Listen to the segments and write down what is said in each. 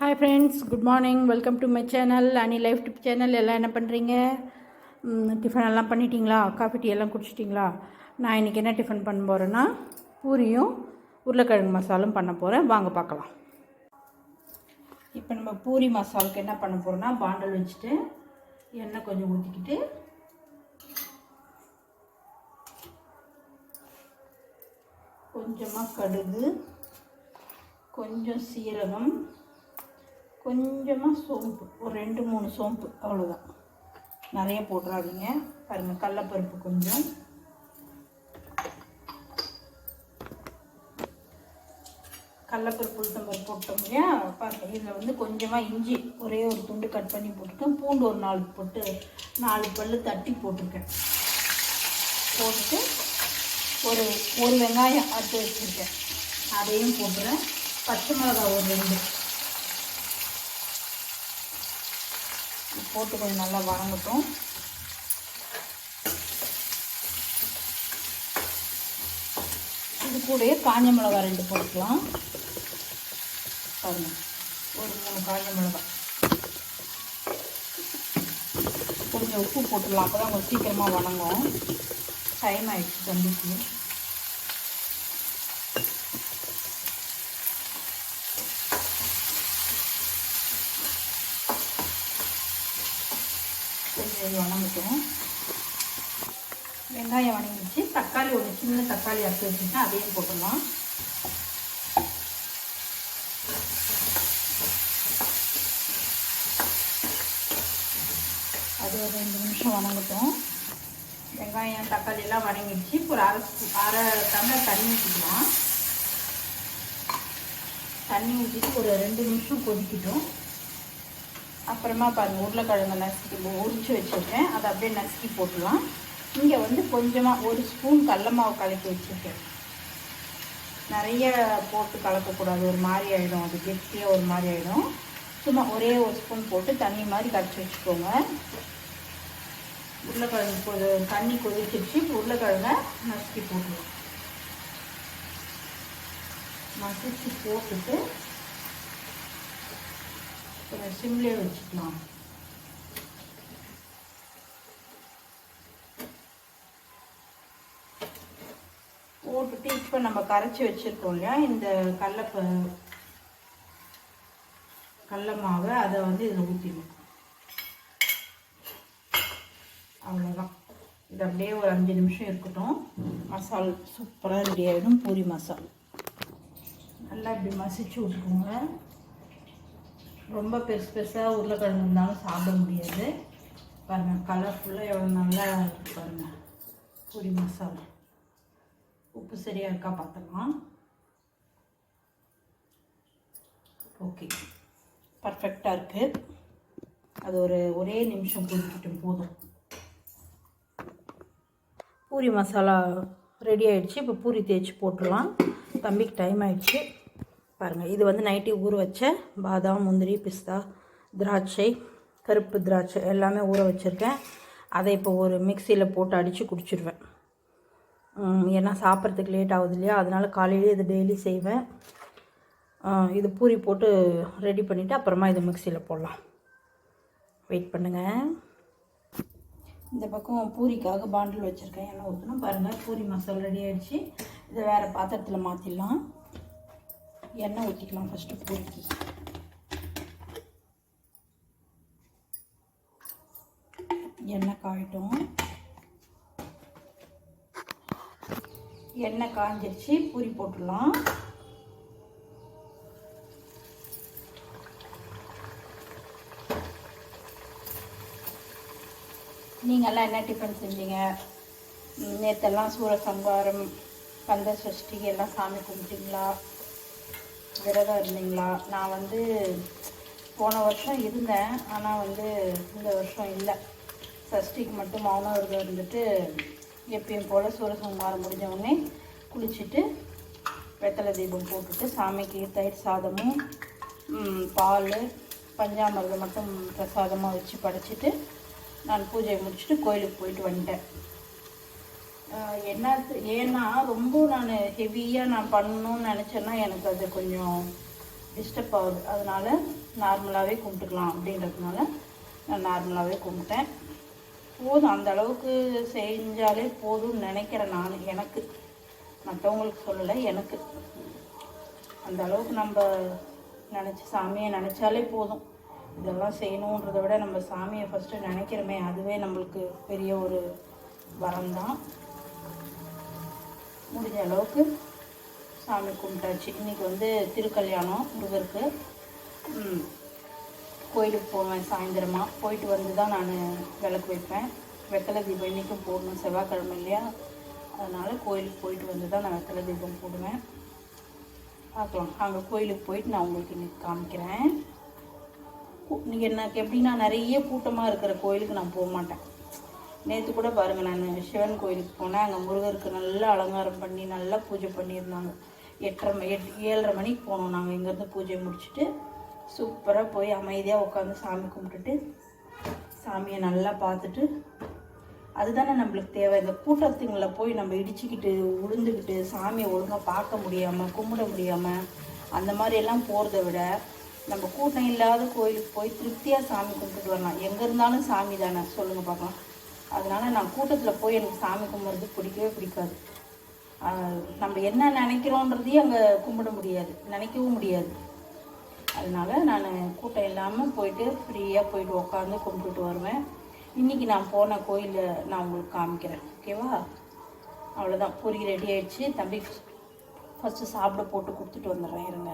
Hi friends good morning welcome to my channel Ani life tip channel எல்லாம் என்ன பண்ணுறீங்க tiffin எல்லாம் பண்ணிட்டீங்களா? காஃபி டீ எல்லாம் குடிச்சிட்டிங்களா? நான் இன்றைக்கி என்ன டிஃபன் பண்ண போகிறேன்னா பூரியும் உருளைக்கிழங்கு மசாலும் பண்ண போகிறேன் வாங்க பார்க்கலாம். இப்போ நம்ம பூரி மசாலுக்கு என்ன பண்ண போகிறோன்னா பாண்டல் வச்சுட்டு எண்ணெய் கொஞ்சம் ஊற்றிக்கிட்டு கொஞ்சமாக கடுகு கொஞ்சம் சீரகம் கொஞ்சமாக சோம்பு ஒரு ரெண்டு மூணு சோம்பு அவ்வளோதான் நிறைய போட்டுறாதீங்க. பாருங்கள் கடலப்பருப்பு கொஞ்சம். கடலப்பருப்பு உளுத்தம்பருப்பு போட்டோம் இல்லையா? பாருங்கள் இதில் வந்து கொஞ்சமாக இஞ்சி ஒரே ஒரு துண்டு கட் பண்ணி போட்டிருக்கேன். பூண்டு ஒரு நாலு போட்டு நாலு பல்லு தட்டி போட்டிருக்கேன். போட்டுட்டு ஒரு ஒரு வெங்காயம் அறுத்து வச்சுருக்கேன். அதையும் போட்டுறேன். பச்சை மிளகாய் ஒரு ரெண்டு. போட்டு கொஞ்சம் நல்லா வதங்கட்டும் இது கூடயே காஞ்ச மிளகாய் ரெண்டு போட்டுக்கலாம். பாருங்கள் ஒரு மூணு காஞ்ச மிளகாய். கொஞ்சம் உப்பு போட்டுடலாம் அப்போ தான் கொஞ்சம் சீக்கிரமாக வணங்கும். டைம் ஆகிடுச்சு தம்பிக்கு. சரி இது வணங்கட்டும் வெங்காயம் வணங்கிச்சு தக்காளி ஒன்று சின்ன தக்காளி அரைச்சி வச்சுருக்கேன் அதையும் போட்டுடலாம். அது ஒரு ரெண்டு நிமிஷம் வணங்கட்டும். வெங்காயம் தக்காளி எல்லாம் வணங்கிடுச்சு. இப்போ ஒரு அரை அரை டம்ளர் தண்ணி ஊற்றிக்கலாம் தண்ணி ஊற்றிட்டு ஒரு ரெண்டு நிமிஷம் கொதிக்கட்டும். அப்புறமா பாருங்கள் உருளைக்கிழங்கு நசுக்கி உரிச்சு வச்சுருக்கேன். அதை அப்படியே நசுக்கி போட்டுடலாம். இங்கே வந்து கொஞ்சமாக ஒரு ஸ்பூன் கடல மாவு கலக்கி வச்சுருக்கேன். நிறைய போட்டு கலக்கக்கூடாது. ஒரு மாதிரி ஆகிடும் அது கெட்டியாக ஒரு மாதிரி ஆகிடும் சும்மா ஒரே ஒரு ஸ்பூன் போட்டு தண்ணி மாதிரி கரைச்சி வச்சுக்கோங்க. உருளைக்கிழங்கு கொ தண்ணி கொதிச்சிருச்சு. இப்போ உருளைக்கிழங்க நசுக்கி போட்டுருவோம் நசுக்கி போட்டுட்டு சிம்லேயே வச்சுக்கலாம். போட்டுட்டு இப்போ நம்ம கரைச்சி வச்சுருக்கோம் இல்லையா? இந்த கடலப்ப கடல மாவை அதை வந்து இதில் ஊற்றிடணும். அவ்வளோதான். இது அப்படியே ஒரு அஞ்சு நிமிஷம் இருக்கட்டும். மசால் சூப்பராக ரெடி ஆகிடும் பூரி மசால். நல்லா இப்படி மசிச்சு விட்டுக்கோங்க. ரொம்ப பெருசு பெருசாக உருளைக்கிழங்கு இருந்தாலும் சாப்பிட முடியாது. பாருங்கள் கலர்ஃபுல்லாக எவ்வளோ நல்லா இருக்குது பாருங்கள் பூரி மசாலா. உப்பு சரியாக இருக்கா பார்த்துக்கலாம் ஓகே பர்ஃபெக்டாக இருக்குது அது ஒரு ஒரே நிமிஷம் கொதிக்கட்டும் போதும். பூரி மசாலா ரெடி ஆகிடுச்சு இப்போ பூரி தேய்ச்சி போட்டுடலாம். தம்பிக்கு டைம் ஆகிடுச்சு பாருங்கள் இது வந்து நைட்டி ஊற வச்ச பாதாம் முந்திரி பிஸ்தா திராட்சை கருப்பு திராட்சை எல்லாமே ஊற வச்சுருக்கேன். அதை இப்போ ஒரு மிக்சியில் போட்டு அடித்து குடிச்சிடுவேன் ஏன்னா சாப்பிட்றதுக்கு லேட் ஆகுது இல்லையா? அதனால் காலையிலேயே இது டெய்லி செய்வேன். இது பூரி போட்டு ரெடி பண்ணிவிட்டு அப்புறமா இது மிக்சியில் போடலாம். வெயிட் பண்ணுங்கள் இந்த பக்கம் பூரிக்காக பாண்டில் வச்சுருக்கேன். எண்ணெய் ஊற்றணும் பாருங்கள் பூரி மசாலா ரெடி ஆகிடுச்சு இதை வேறு பாத்திரத்தில் மாற்றிடலாம் எண்ணெய் ஊற்றிக்கலாம் ஃபஸ்ட்டு பூரிக்கு. எண்ணெய் காயட்டும். எண்ணெய் காஞ்சிருச்சு பூரி போட்டுடலாம். நீங்கள்லாம் என்ன டிஃபன் செஞ்சீங்க? நேற்றெல்லாம் சூரசம்பாரம் கந்த சஷ்டி எல்லாம் சாமி கும்பிட்டீங்களா? விரதம் இருந்தீங்களா? நான் வந்து போன வருஷம் இருந்தேன். ஆனால் வந்து இந்த வருஷம் இல்லை. சஷ்டிக்கு மட்டும் மௌன விரதம் இருந்துட்டு எப்பயும் போல் சூரசம்ஹாரம் முடிஞ்சவுடனே குளிச்சுட்டு வெத்தலை தீபம் போட்டுட்டு சாமிக்கு தயிர் சாதமும் பால் பஞ்சாமிரதம் மட்டும் பிரசாதமாக வச்சு படைச்சிட்டு நான் பூஜையை முடிச்சுட்டு கோயிலுக்கு போயிட்டு வந்துட்டேன். என்ன ஏன்னா ரொம்ப நான் ஹெவியாக நான் பண்ணணும்னு நினச்சேன்னா எனக்கு அது கொஞ்சம் டிஸ்டர்ப் ஆகுது. அதனால் நார்மலாகவே கும்பிட்டுக்கலாம் அப்படின்றதுனால நான் நார்மலாகவே கும்பிட்டேன். போதும் அந்த அளவுக்கு செஞ்சாலே போதும்னு நினைக்கிறேன் நான். எனக்கு. மற்றவங்களுக்கு சொல்லலை எனக்கு. அந்த அளவுக்கு நம்ம நினச்சி சாமியை நினச்சாலே போதும். இதெல்லாம் செய்யணுன்றதை விட நம்ம சாமியை ஃபஸ்ட்டு நினைக்கிறோமே அதுவே நம்மளுக்கு பெரிய ஒரு வரம் தான். முடிஞ்ச அளவுக்கு சாமி கும்பிட்டாச்சு. இன்றைக்கி வந்து திருக்கல்யாணம் முருகருக்கு. கோயிலுக்கு போவேன் சாயந்தரமாக போயிட்டு வந்து தான் நான் விளக்கு வைப்பேன். வெத்தலை தீபம் இன்றைக்கும் போடணும். செவ்வாய்க்கிழமை இல்லையா? அதனால் கோயிலுக்கு போயிட்டு வந்து தான் நான் வெத்தலை தீபம் போடுவேன். பார்க்கலாம். அங்கே கோயிலுக்கு போயிட்டு நான் உங்களுக்கு இன்றைக்கி காமிக்கிறேன். நீங்கள் எனக்கு எப்படின்னா நிறைய கூட்டமாக இருக்கிற கோயிலுக்கு நான் போக மாட்டேன். நேற்று கூட பாருங்கள் நான் சிவன் கோயிலுக்கு போனேன். அங்கே முருகருக்கு நல்லா அலங்காரம் பண்ணி நல்லா பூஜை பண்ணியிருந்தாங்க. எட்டரை மணி எட் ஏழரை மணிக்கு போனோம் நாங்கள் இங்கேருந்து பூஜை முடிச்சுட்டு சூப்பராக போய் அமைதியாக உட்காந்து சாமி கும்பிட்டுட்டு சாமியை நல்லா பார்த்துட்டு அதுதானே நம்மளுக்கு தேவை. இந்த கூட்டத்துங்களை போய் நம்ம இடிச்சுக்கிட்டு உளுந்துக்கிட்டு சாமியை ஒழுங்காக பார்க்க முடியாமல் கும்பிட முடியாமல் அந்த மாதிரியெல்லாம் போகிறத விட நம்ம கூட்டம் இல்லாத கோயிலுக்கு போய் திருப்தியாக சாமி கும்பிட்டுட்டு வரலாம். எங்கே இருந்தாலும் சாமி தானே. சொல்லுங்கள் பார்க்கலாம். அதனால் நான் கூட்டத்தில் போய் எனக்கு சாமி கும்பிட்றது பிடிக்கவே பிடிக்காது. நம்ம என்ன நினைக்கிறோன்றதையும் அங்கே கும்பிட முடியாது. நினைக்கவும் முடியாது. அதனால் நான் கூட்டம் இல்லாமல் போயிட்டு ஃப்ரீயாக போயிட்டு உட்காந்து கும்பிட்டுட்டு வருவேன். இன்றைக்கி நான் போன கோயிலில் நான் உங்களுக்கு காமிக்கிறேன். ஓகேவா? அவ்வளோதான் பொரி ரெடி ஆகிடுச்சு தம்பி ஃபஸ்ட்டு சாப்பிட போட்டு கொடுத்துட்டு வந்துடுறேன். இருங்க.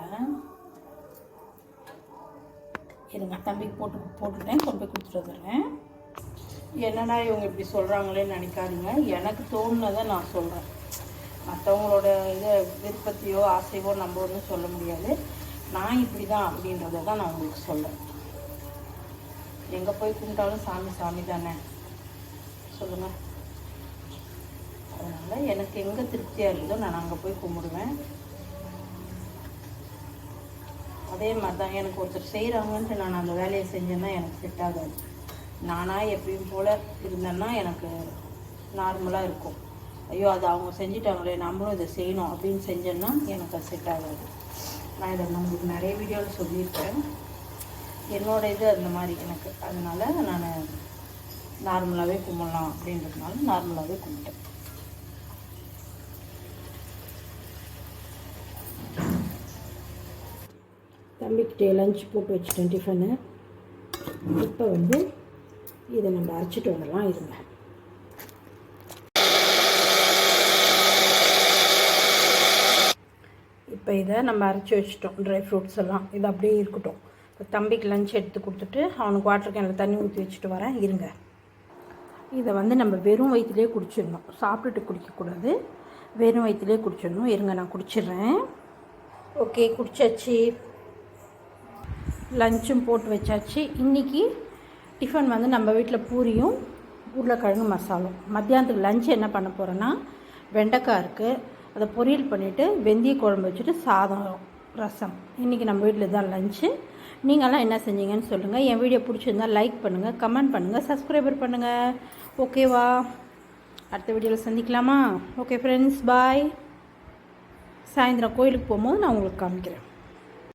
இருங்க. தம்பிக்கு போட்டு போட்டுட்டேன். கொண்டு போய் கொடுத்துட்டு வந்துடுறேன். என்னடா இவங்க இப்படி சொல்கிறாங்களேன்னு நினைக்காதீங்க. எனக்கு தோணுனதை நான் சொல்கிறேன் மற்றவங்களோட இது விருப்பத்தையோ ஆசையோ நம்ம ஒன்றும் சொல்ல முடியாது. நான் இப்படி தான் அப்படின்றத தான் நான் உங்களுக்கு சொல்கிறேன் எங்கே போய் கும்பிட்டாலும் சாமி சாமி தானே? சொல்லுங்கள் அதனால் எனக்கு எங்கே திருப்தியாக இருக்குதோ நான் அங்கே போய் கும்பிடுவேன். அதே மாதிரி தான் எனக்கு ஒருத்தர் செய்கிறாங்கன்ட்டு நான் அந்த வேலையை செஞ்சேன்னா எனக்கு செட் ஆகாது. நானாக எப்பயும் போல் இருந்தேன்னா எனக்கு நார்மலாக இருக்கும். ஐயோ அது அவங்க செஞ்சிட்டாங்களே நம்மளும் இதை செய்யணும் அப்படின்னு செஞ்சேன்னா எனக்கு அது செட் ஆகாது. நான் இதை நான் உங்களுக்கு நிறைய வீடியோவில் சொல்லியிருக்கேன். என்னோட இது அந்த மாதிரி எனக்கு. அதனால் நான் நார்மலாகவே கும்பிடலாம் அப்படின்றதுனால நார்மலாகவே கும்பிட்டேன். தம்பிக்கிட்டே லஞ்ச் போட்டு வச்சுட்டேன் டிஃபனு இப்போ வந்து இதை நம்ம அரைச்சிட்டு வந்துடலாம் இருங்க. இப்போ இதை நம்ம அரைச்சி வச்சிட்டோம் ட்ரை ஃப்ரூட்ஸ் எல்லாம். இது அப்படியே இருக்கட்டும். இப்போ தம்பிக்கு லஞ்ச் எடுத்து கொடுத்துட்டு அவனுக்கு வாட்டர் கேனில் தண்ணி ஊற்றி வச்சுட்டு வரேன் இருங்க. இதை வந்து நம்ம வெறும் வயிற்றுலேயே குடிச்சிடணும். சாப்பிட்டுட்டு குடிக்கக்கூடாது. வெறும் வயிற்றுலேயே குடிச்சிடணும். இருங்க நான் குடிச்சிடுறேன். ஓகே குடிச்சாச்சு. லஞ்சும் போட்டு வச்சாச்சு. இன்றைக்கி டிஃபன் வந்து நம்ம வீட்டில் பூரியும் உருளைக்கிழங்கு மசாலும் மத்தியானத்துக்கு லஞ்ச் என்ன பண்ண போகிறேன்னா வெண்டைக்காய் இருக்குது அதை பொரியல் பண்ணிவிட்டு வெந்தய குழம்பு வச்சுட்டு சாதம் ரசம். இன்றைக்கி நம்ம வீட்டில் தான் லஞ்சு நீங்களாம் என்ன செஞ்சீங்கன்னு சொல்லுங்கள் என் வீடியோ பிடிச்சிருந்தா லைக் பண்ணுங்கள் கமெண்ட் பண்ணுங்கள் சப்ஸ்கிரைபர் பண்ணுங்கள் ஓகேவா அடுத்த வீடியோவில் சந்திக்கலாமா? ஓகே ஃப்ரெண்ட்ஸ் பாய் சாயந்தரம் கோயிலுக்கு போகும்போது நான் உங்களுக்கு காமிக்கிறேன்.